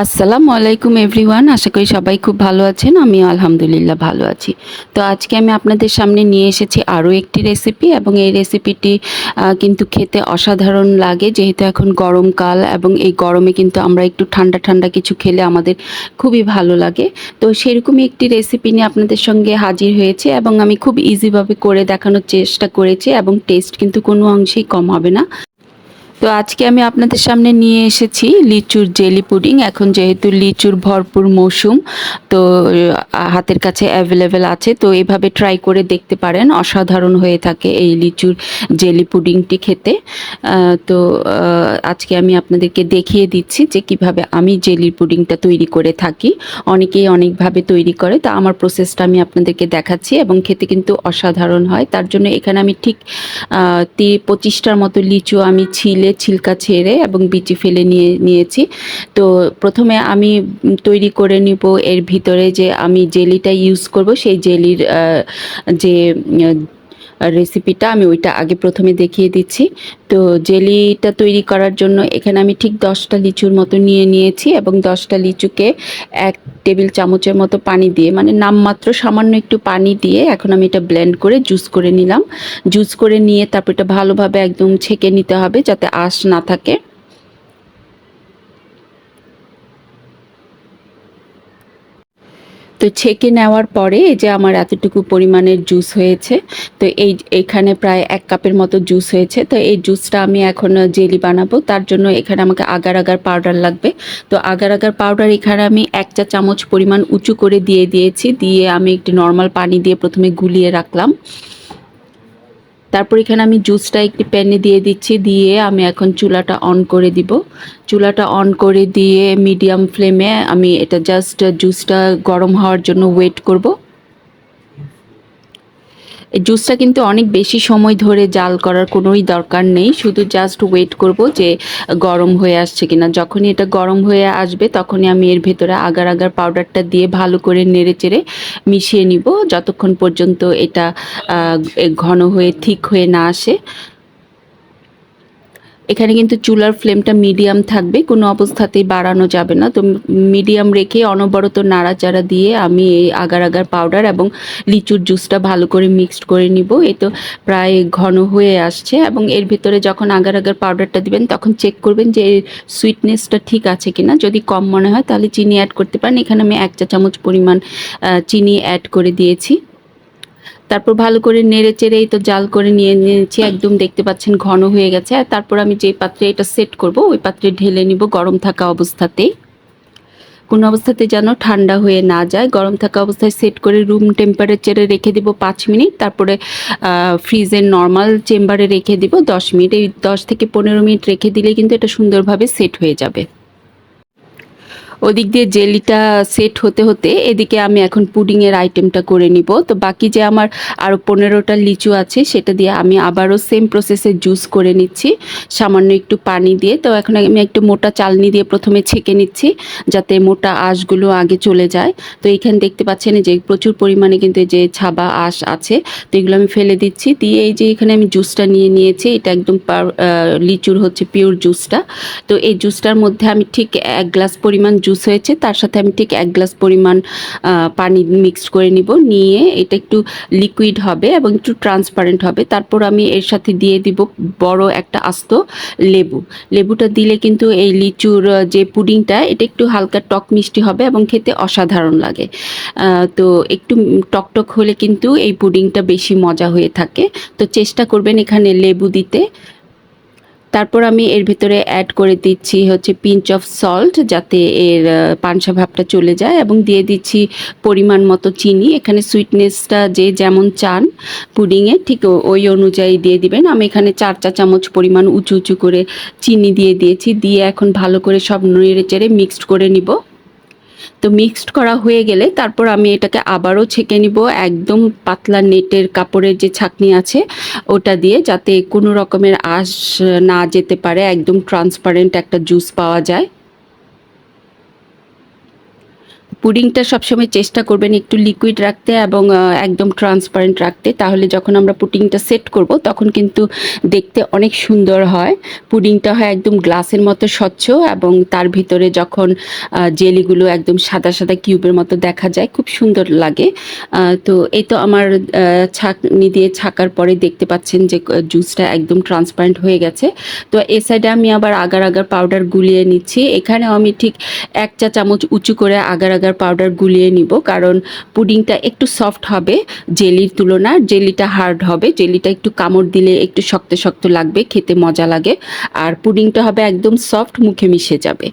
আসসালামু আলাইকুম এভরিওয়ান, আশা করি সবাই খুব ভালো আছেন আমি আলহামদুলিল্লাহ ভালো আছি। তো আজকে আমি আপনাদের সামনে নিয়ে এসেছি আরও একটি রেসিপি এবং এই রেসিপিটি কিন্তু খেতে অসাধারণ লাগে, যেহেতু এখন গরমকাল এবং এই গরমে কিন্তু আমরা একটু ঠান্ডা ঠান্ডা কিছু খেলে আমাদের খুবই ভালো লাগে। তো সেরকমই একটি রেসিপি নিয়ে আপনাদের সঙ্গে হাজির হয়েছে এবং আমি খুব ইজিভাবে করে দেখানোর চেষ্টা করেছি এবং টেস্ট কিন্তু কোনো অংশেই কম হবে না। তো আজকে আমি আপনাদের সামনে নিয়ে এসেছি লিচুর জেলি পুডিং। এখন যেহেতু লিচুর ভরপুর মৌসুম, তো হাতের কাছে অ্যাভেলেবেল আছে। তো এভাবে ট্রাই করে দেখতে পারেন, অসাধারণ হয়ে থাকে এই লিচুর জেলি পুডিংটি খেতে। তো আজকে আমি আপনাদেরকে দেখিয়ে দিচ্ছি যে কীভাবে আমি জেলির পুডিংটা তৈরি করে থাকি। অনেকেই অনেকভাবে তৈরি করে, তো আমার প্রসেসটা আমি আপনাদেরকে দেখাচ্ছি এবং খেতে কিন্তু অসাধারণ হয়। তার জন্য এখানে আমি ঠিক তি, পঁচিশটার মতো লিচু আমি ছিলে ছিলকা ছেড়ে এবং বিচি ফেলে নিয়ে, নিয়েছি। তো প্রথমে আমি তৈরি করে নিব এর ভিতরে যে আমি জেলিটা ইউজ করব, সেই জেলির যে রেসিপিটা আমি ওইটা আগে প্রথমে দেখিয়ে দিচ্ছি। তো জেলিটা তৈরি করার জন্য এখানে আমি ঠিক দশটা লিচুর মতো নিয়ে নিয়েছি এবং দশটা লিচুকে এক টেবিল চামচের মতো পানি দিয়ে মানে নামমাত্র সামান্য একটু পানি দিয়ে এখন আমি এটা ব্লেন্ড করে জুস করে নিলাম। জুস করে নিয়ে তারপর এটা ভালোভাবে একদম ছেঁকে নিতে হবে যাতে আঁশ না থাকে। তো ছেঁকে নেওয়ার পরে এই যে আমার এতটুকু পরিমাণের জুস হয়েছে, তো এই এখানে প্রায় এক কাপের মতো জুস হয়েছে, তো এই জুসটা আমি এখন জেলি বানাবো, তার জন্য এখানে আমাকে আগার আগার পাউডার লাগবে। তো আগার আগার পাউডার এখানে আমি এক চা চামচ পরিমাণ উঁচু করে দিয়ে দিয়েছি, দিয়ে আমি একটি নর্মাল পানি দিয়ে প্রথমে গুলিয়ে রাখলাম। তারপর এখানে আমি জুসটা একটি প্যানে দিয়ে দিচ্ছি, দিয়ে আমি এখন চুলাটা অন করে দিব। চুলাটা অন করে দিয়ে মিডিয়াম ফ্লেমে আমি এটা জাস্ট জুসটা গরম হওয়ার জন্য ওয়েট করব। জুসটা কিন্তু অনেক বেশি সময় ধরে জাল করার কোনোই দরকার নেই। শুধু জাস্ট ওয়েট করব যে গরম হয়ে আসছে কিনা। যখনই এটা গরম হয়ে আসবে, তখনই আমি এর ভেতরে আগার আগার পাউডারটা দিয়ে ভালো করে নেড়ে চেড়ে মিশিয়ে নিব। যতক্ষণ পর্যন্ত এটা ঘন হয়ে ঠিক হয়ে না আসে এখানে কিন্তু চুলার ফ্লেমটা মিডিয়াম থাকবে, কোনো অবস্থাতেই বাড়ানো যাবে না। তো মিডিয়াম রেখে অনবরত নাড়াচাড়া দিয়ে আমি এই আগার আগার পাউডার এবং লিচুর জুসটা ভালো করে মিক্সড করে নিব। এই তো প্রায় ঘন হয়ে আসছে এবং এর ভিতরে যখন আগার আগার পাউডারটা দিবেন, তখন চেক করবেন যে সুইটনেসটা ঠিক আছে কিনা। যদি কম মনে হয়, তাহলে চিনি অ্যাড করতে পারেন। এখানে আমি এক চা চামচ পরিমাণ চিনি অ্যাড করে দিয়েছি। তারপর ভালো করে নেড়ে চেড়ে এই তো জাল করে নিয়ে নিয়েছি, একদম দেখতে পাচ্ছেন ঘন হয়ে গেছে। আর তারপর আমি যে পাত্রে এটা সেট করব, ওই পাত্রে ঢেলে নিব গরম থাকা অবস্থাতেই। কোনো অবস্থাতে যেন ঠান্ডা হয়ে না যায়। গরম থাকা অবস্থায় সেট করে রুম টেম্পারেচারে রেখে দিব পাঁচ মিনিট। তারপরে ফ্রিজের নর্মাল চেম্বারে রেখে দিব দশ মিনিট। এই দশ থেকে পনেরো মিনিট রেখে দিলে কিন্তু এটা সুন্দরভাবে সেট হয়ে যাবে। ওদিক দিয়ে জেলিটা সেট হতে হতে এদিকে আমি এখন পুডিংয়ের আইটেমটা করে নিব। তো বাকি যে আমার আরও পনেরোটা লিচু আছে, সেটা দিয়ে আমি আবারও সেম প্রসেসে জুস করে নিচ্ছি। সামান্য একটু পানি দিয়ে। তো এখন আমি একটু মোটা চালনি দিয়ে প্রথমে ছেঁকে নিচ্ছি, যাতে মোটা আঁশগুলো আগে চলে যায়। তো এখানে দেখতে পাচ্ছেন যে প্রচুর পরিমাণে কিন্তু যে ছাবা আঁশ আছে। তো এগুলো আমি ফেলে দিচ্ছি। দিয়ে এই যে এখানে আমি জুসটা নিয়ে নিয়েছি, এটা একদম লিচুর হচ্ছে পিওর জুসটা তো এই জুসটার মধ্যে আমি ঠিক এক গ্লাস পরিমাণ জুস হয়েছে, তার সাথে আমি ঠিক এক গ্লাস পরিমাণ পানি মিক্সড করে নিব, নিয়ে এটা একটু লিকুইড হবে এবং একটু ট্রান্সপারেন্ট হবে। তারপর আমি এর সাথে দিয়ে দিব বড় একটা আস্ত লেবু। লেবুটা দিলে কিন্তু এই লিচুর যে পুডিংটা, এটা একটু হালকা টক মিষ্টি হবে এবং খেতে অসাধারণ লাগে। তো একটু টক টক হলে কিন্তু এই পুডিংটা বেশি মজা হয়ে থাকে। তো চেষ্টা করবেন এখানে লেবু দিতে। তারপর আমি এর ভিতরে অ্যাড করে দিচ্ছি হচ্ছে পিঞ্চ অফ সল্ট যাতে এর পানসা ভাবটা চলে যায় এবং দিয়ে দিচ্ছি পরিমাণ মতো চিনি। এখানে সুইটনেসটা যে যেমন চান পুডিংয়ে ঠিক ওই অনুযায়ী দিয়ে দিবেন। আমি এখানে চার চা চামচ পরিমাণ উঁচু উঁচু করে চিনি দিয়ে দিয়েছি। দিয়ে এখন ভালো করে সব নেড়ে চেড়ে মিক্সড করে নিব। তো মিক্সড করা হয়ে গেলে তারপর আমি এটাকে আবারও ছেঁকে নিব একদম পাতলা নেটের কাপড়ের যে ছাকনি আছে, ওটা দিয়ে যাতে কোনো রকমের আশ না যেতে পারে, একদম ট্রান্সপারেন্ট একটা জুস পাওয়া যায়। পুডিংটা সবসময় চেষ্টা করবেন একটু লিকুইড রাখতে এবং একদম ট্রান্সপারেন্ট রাখতে। তাহলে যখন আমরা পুডিংটা সেট করব, তখন কিন্তু দেখতে অনেক সুন্দর হয়। পুডিংটা হয় একদম গ্লাসের মতো স্বচ্ছ এবং তার ভিতরে যখন জেলিগুলো একদম সাদা সাদা কিউবের মতো দেখা যায়, খুব সুন্দর লাগে। তো এই তো আমার ছাঁকনি দিয়ে ছাকার পরে দেখতে পাচ্ছেন যে জুসটা একদম ট্রান্সপারেন্ট হয়ে গেছে। তো এ সাইডে আমি আবার আগার আগার পাউডার গুলিয়ে নিচ্ছি। এখানেও আমি ঠিক এক চা চামচ উঁচু করে আগার আগার পাউডার গুলিয়ে নিব। কারণ পুডিংটা একটু সফট হবে জেলির তুলনায়। জেলিটা হার্ড হবে। জেলিটা একটু কামড় দিলে একটু শক্ত শক্ত লাগবে, খেতে মজা লাগে। আর পুডিংটা হবে একদম সফট মুখে মিশে যাবে।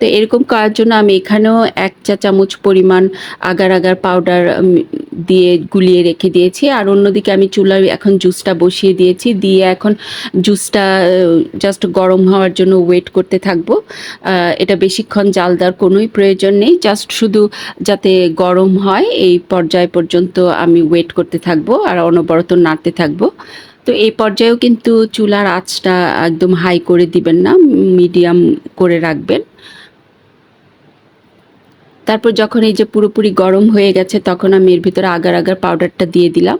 তো এরকম করার জন্য আমি এখানেও এক চা চামচ পরিমাণ আগার আগার পাউডার দিয়ে গুলিয়ে রেখে দিয়েছি। আর অন্যদিকে আমি চুলার এখন জুসটা বসিয়ে দিয়েছি। দিয়ে এখন জুসটা জাস্ট গরম হওয়ার জন্য ওয়েট করতে থাকব। এটা বেশিক্ষণ জাল দেওয়ার কোনোই প্রয়োজন নেই। জাস্ট শুধু যাতে গরম হয়, এই পর্যায় পর্যন্ত আমি ওয়েট করতে থাকব আর অনবরত নাড়তে থাকব। তো এই পর্যায়েও কিন্তু চুলার আঁচটা একদম হাই করে দিবেন না মিডিয়াম করে রাখবেন। তারপর যখন এই যে পুরোপুরি গরম হয়ে গেছে, তখন আমি এর ভিতরে আগার আগার পাউডারটা দিয়ে দিলাম।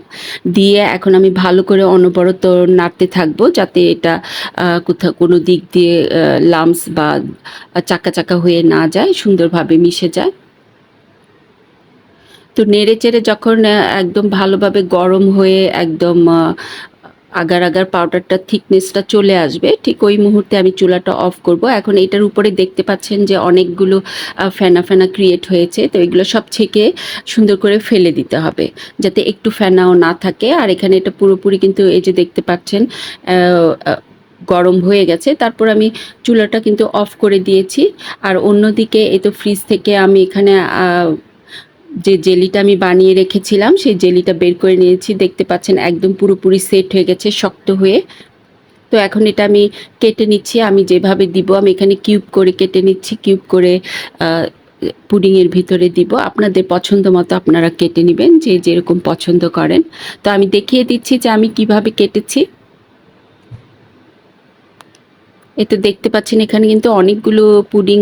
দিয়ে এখন আমি ভালো করে অনবরত নাড়তে থাকব যাতে এটা কোথাও কোনো দিক দিয়ে লামস বা চাকা চাকা হয়ে না যায়, সুন্দরভাবে মিশে যায়। তো নেড়ে চেড়ে যখন একদম ভালোভাবে গরম হয়ে একদম আগার আগার পাউডারটা থিকনেসটা চলে আসবে। ঠিক ওই মুহূর্তে আমি চুলাটা অফ করব। এখন এটার উপরে দেখতে পাচ্ছেন যে অনেকগুলো ফেনা ফেনা ক্রিয়েট হয়েছে। তো এগুলো সব ছেঁকে সুন্দর করে ফেলে দিতে হবে, যাতে একটু ফেনাও না থাকে। আর এখানে এটা পুরোপুরি কিন্তু এই যে দেখতে পাচ্ছেন গরম হয়ে গেছে। তারপর আমি চুলাটা কিন্তু অফ করে দিয়েছি। আর অন্যদিকে এই তো ফ্রিজ থেকে আমি এখানে যে জেলিটা আমি বানিয়ে রেখেছিলাম, সেই জেলিটা বের করে নিয়েছি। দেখতে পাচ্ছেন একদম পুরোপুরি সেট হয়ে গেছে, শক্ত হয়ে। তো এখন এটা আমি কেটে নিচ্ছি, আমি যেভাবে দিব, আমি এখানে কিউব করে কেটে নিচ্ছি, কিউব করে পুডিংয়ের ভিতরে দিব। আপনাদের পছন্দ মতো আপনারা কেটে নেবেন, যে যেরকম পছন্দ করেন। তো আমি দেখিয়ে দিচ্ছি যে আমি কীভাবে কেটেছি। এতে দেখতে পাচ্ছেন এখানে কিন্তু অনেকগুলো পুডিং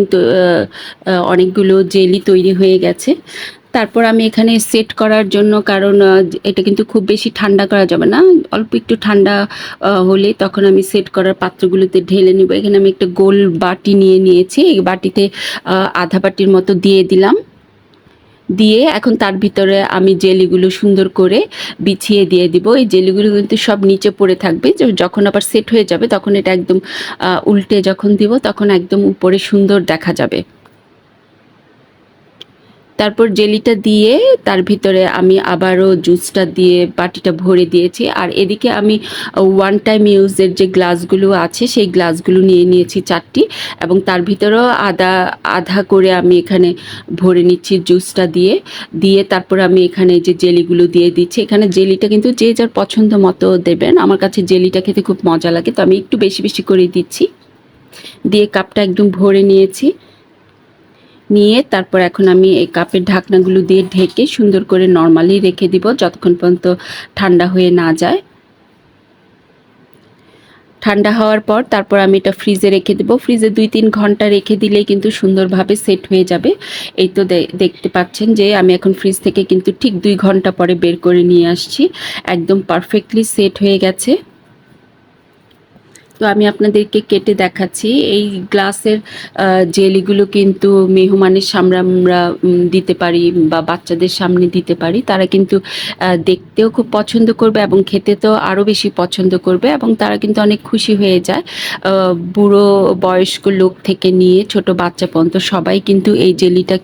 অনেকগুলো জেলি তৈরি হয়ে গেছে। তারপর আমি এখানে সেট করার জন্য কারণ এটা কিন্তু খুব বেশি ঠান্ডা করা যাবে না। অল্প একটু ঠান্ডা হলে তখন আমি সেট করার পাত্রগুলোতে ঢেলে নিব। এখানে আমি একটা গোল বাটি নিয়ে নিয়েছি। এই বাটিতে আধা বাটির মতো দিয়ে দিলাম। দিয়ে এখন তার ভিতরে আমি জেলিগুলো সুন্দর করে বিছিয়ে দিয়ে দিব। এই জেলিগুলো কিন্তু সব নিচে পড়ে থাকবে। যখন আবার সেট হয়ে যাবে, তখন এটা একদম উল্টে যখন দিব, তখন একদম উপরে সুন্দর দেখা যাবে। তারপর জেলিটা দিয়ে তার ভিতরে আমি আবারও জুসটা দিয়ে বাটিটা ভরে দিয়েছি। আর এদিকে আমি ওয়ান টাইম ইউজের যে গ্লাসগুলো আছে, সেই গ্লাসগুলো নিয়ে নিয়েছি চারটি এবং তার ভিতরেও আদা, আধা করে আমি এখানে ভরে নিচ্ছি জুসটা দিয়ে। দিয়ে তারপর আমি এখানে যে জেলিগুলো দিয়ে দিচ্ছি, এখানে জেলিটা কিন্তু যে যার পছন্দ মতো দেবেন। আমার কাছে জেলিটা খেতে খুব মজা লাগে, তো আমি একটু বেশি বেশি করে দিচ্ছি। দিয়ে কাপটা একদম ভরে নিয়েছি। নিয়ে তারপর এখন আমি এই কাপের ঢাকনাগুলো দিয়ে ঢেকে সুন্দর করে নর্মালি রেখে দিব যতক্ষণ পর্যন্ত ঠান্ডা হয়ে না যায়। ঠান্ডা হওয়ার পর তারপর আমি এটা ফ্রিজে রেখে দেবো। ফ্রিজে দুই তিন ঘণ্টা রেখে দিলেই কিন্তু সুন্দরভাবে সেট হয়ে যাবে। এই তো দেখতে পাচ্ছেন যে আমি এখন ফ্রিজ থেকে কিন্তু ঠিক দুই ঘণ্টা পরে বের করে নিয়ে আসছি। একদম পারফেক্টলি সেট হয়ে গেছে। তো আমি আপনাদেরকে কেটে দেখাচ্ছি। এই গ্লাসের জেলিগুলো কিন্তু মেহমানের সামনে আমরা দিতে পারি বা বাচ্চাদের সামনে দিতে পারি। তারা কিন্তু দেখতেও খুব পছন্দ করবে এবং খেতে তো আরও বেশি পছন্দ করবে এবং তারা কিন্তু অনেক খুশি হয়ে যায়। বুড়ো বয়স্ক লোক থেকে নিয়ে ছোট বাচ্চা পর্যন্ত সবাই কিন্তু এই জেলিটা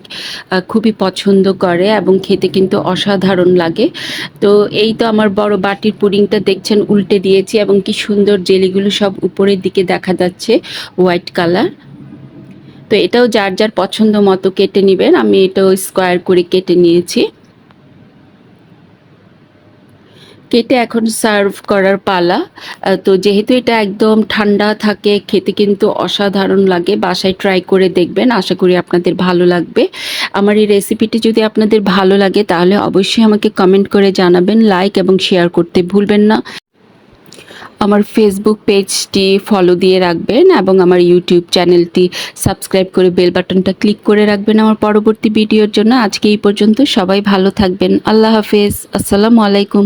খুবই পছন্দ করে এবং খেতে কিন্তু অসাধারণ লাগে। তো এই তো আমার বড় বাটির পুডিংটা দেখছেন, উল্টে দিয়েছি এবং কি সুন্দর জেলিগুলো সব উপরের দিকে দেখা যাচ্ছে হোয়াইট কালার। তো এটাও যার যার পছন্দ মতো কেটে নেবেন। আমি এটাও স্কোয়ার করে কেটে নিয়েছি। কেটে এখন সার্ভ করার পালা। তো যেহেতু এটা একদম ঠান্ডা থাকে, খেতে কিন্তু অসাধারণ লাগে, বাসায় ট্রাই করে দেখবেন। আশা করি আপনাদের ভালো লাগবে। আমার এই রেসিপিটি যদি আপনাদের ভালো লাগে, তাহলে অবশ্যই আমাকে কমেন্ট করে জানাবেন লাইক এবং শেয়ার করতে ভুলবেন না। আমার ফেসবুক পেজটি ফলো দিয়ে রাখবেন এবং আমার ইউটিউব চ্যানেলটি সাবস্ক্রাইব করে বেল বাটনটা ক্লিক করে রাখবেন আমার পরবর্তী ভিডিওর জন্য। আজকে এই পর্যন্ত সবাই ভালো থাকবেন। আল্লাহ হাফেজ। আসসালামু আলাইকুম।